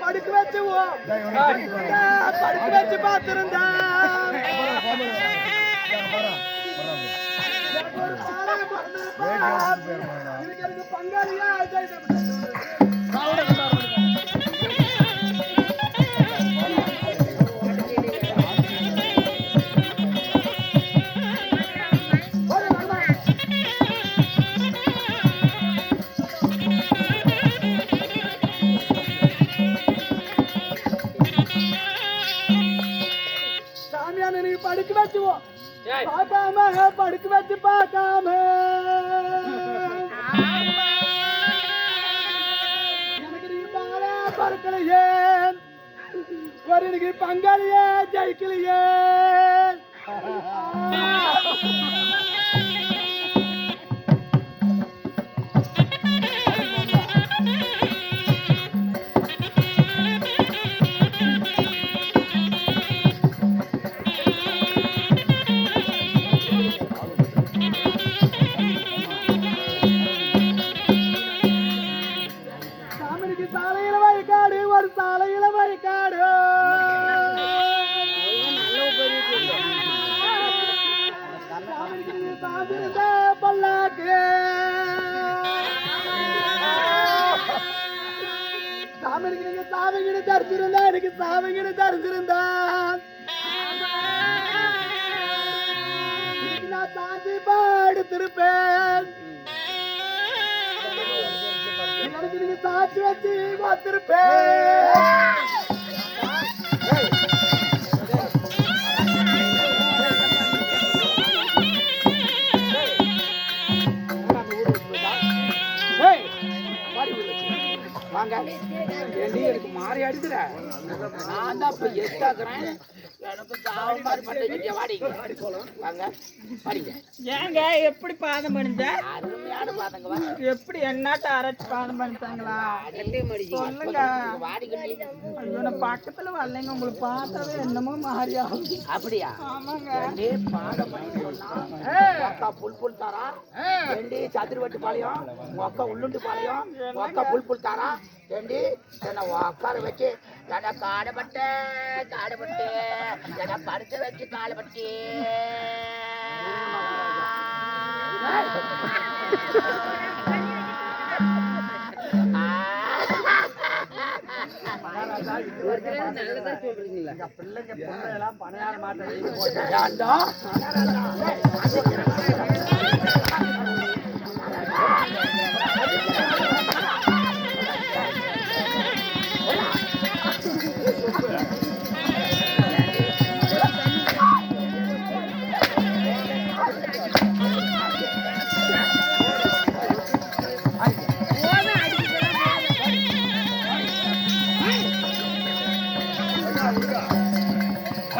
படுக்க வச்சுவோம் படுக்க வச்சு எனக்கு பங்காளியா வச்சுவோம் பார்க்காம படுக்க வச்சு பார்க்காம எனக்கு நீ பாரா பறக்கலையே ஒரு எனக்கு பங்காளியே ஜெயிக்கலையே தரிச்சிருந்தா எனக்கு சாமிகிட்ட தரிச்சிருந்தா நான் தாண்டி பாடுத்திருப்பேன். எனக்கு நீங்க சாட்சி வச்சு பார்த்திருப்பேன். எனக்கு மாறி அடிக்கிற நான் தான் இப்ப எஸ்டாக்குறேன் எனக்கு சாவ மாதிரி பண்ணி வாடிங்க வாங்க வாடிங்க. ஏங்க எப்படி பாதம் பண்ணிச்ச அருமையான பாத்தங்க வா. எப்படி என்னாட்ட அரைச்சு பாதம் பண்ணிட்டாங்களா சொல்லுங்க. ஐயோ பக்கத்துல வரலைங்க உங்களுக்கு பார்த்தாவே என்னமோ மாறி ஆகுது. அப்படியா? ஆமாங்க. பாடம் பண்ணி அக்கா புல் புல் தாரா? ஏண்டி சதுரவட்டு பாளையம் உங்க அக்கா உள்ளுண்டு பாளையம் உங்க அக்கா புல் புல் தாரா? ஏண்டி? என்ன உட்கார வச்சு என்ன காடப்பட்ட காடப்பட்டு என்ன படுத்து வச்சு காடப்பட்டு பிள்ளைங்க பொண்ணையெல்லாம் பணையார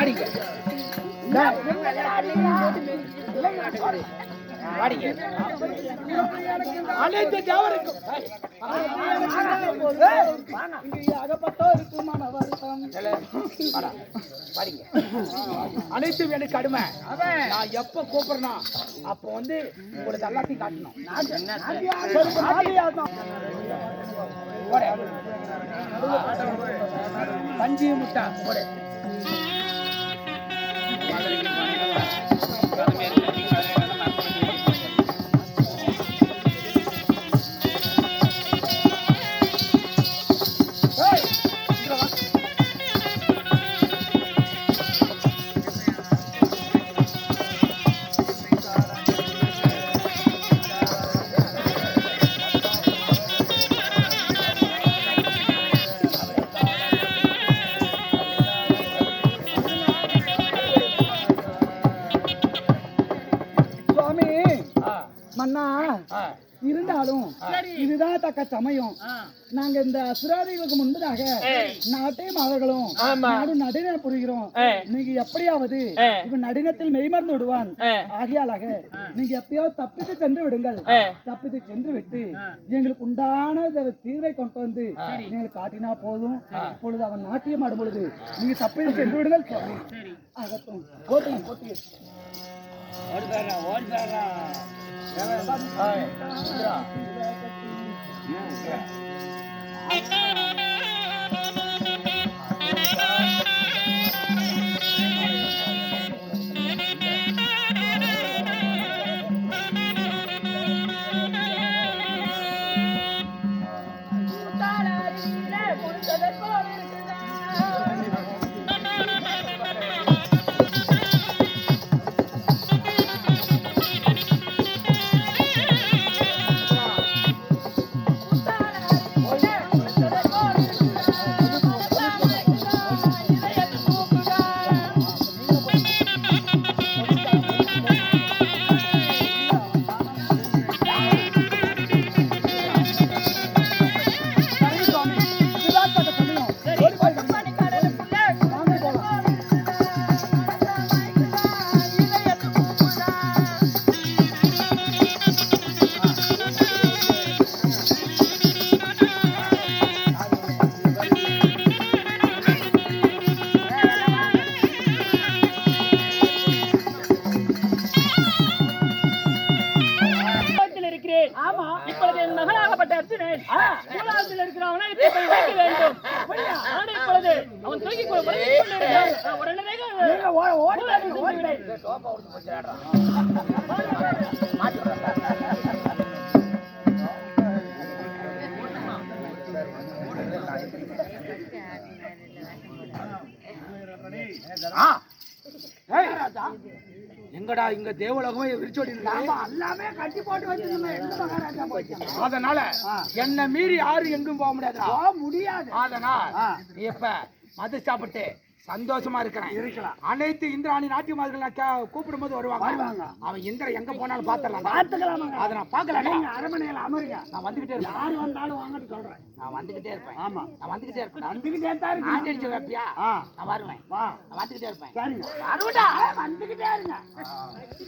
வாடிங்க வாடிங்க அனைத்து அனைத்தும் எனக்கு கடுமை நான் எப்ப கூப்பிடுறேனோ அப்ப வந்து உங்களுக்கு எல்லாத்தையும் காட்டணும். பஞ்சு முட்டை போடு மாதிரி சுவாமி ஆ, மன்னா ஆ, இருந்தாலும் இதுதான் தக்க சமயம். நாங்க இந்த அசுராதிகளுக்கு முன்பதாக நாட்டையும் அவர்களும் நாடு நடின புரிகிறோம். நீங்க எப்படியாவது இவன் நடினத்தில் மெய்மறந்து விடுவான். ஆகையாலாக நீங்க எப்பயாவது தப்பித்து சென்று விடுங்கள். தப்பித்து சென்று விட்டு எங்களுக்கு உண்டான தீர்வை கொண்டு வந்து எங்களுக்கு காட்டினா போதும். இப்பொழுது அவன் நாட்டியம் ஆடும் பொழுது நீங்க தப்பித்து சென்று விடுங்கள் ஆகட்டும். போட்டுங்க ಓಡ್ಬೇಡ ಓಡ್ಬೇಡ ಹ್ಞೂ உலகத்தில் இருக்கிறவனை இப்படி வைக்க வேண்டும். நான் இப்பொழுது. அவன் தூக்கி நீங்க ஓ- ஓடி போய் ஓடி போய் சோப்பா கொடுத்து போச்சுடாடா. ஆ. ஏய், எங்கடா இங்க தேவலோகமே விரிச்சோடி எல்லாமே கட்டி போட்டு வச்சிருந்தோம். அதனால என்ன மீறி யாரும் எங்கும் போக முடியாதுடா. போக முடியாது. அதனால் இப்ப மது சாப்பிட்டு சந்தோஷமா இருக்கிறேன். இருக்கலாம். அனைத்து இந்திராணி நாட்டியமார்கள் கூப்பிடும் போது வருவாங்க. வருவாங்க. அவன் இந்திர எங்க போனாலும் பாத்துடலாம் பார்த்துக்கலாமாங்க. அதை நான் பார்க்கல நீங்க அரண்மனையில அமருங்க. நான் வந்துகிட்டே இருப்பேன். யார் வந்தாலும் வாங்கன்னு சொல்றேன். நான் வந்துகிட்டே இருப்பேன். ஆமா. நான் வந்துகிட்டே இருப்பேன். வந்துகிட்டே தான் இருக்கு ஆண்டி அடிச்சு வைப்பியா நான் வருவேன். வா. நான் வந்துகிட்டே இருப்பேன். சரிங்க. வருவடா வந்துகிட்டே இருங்க.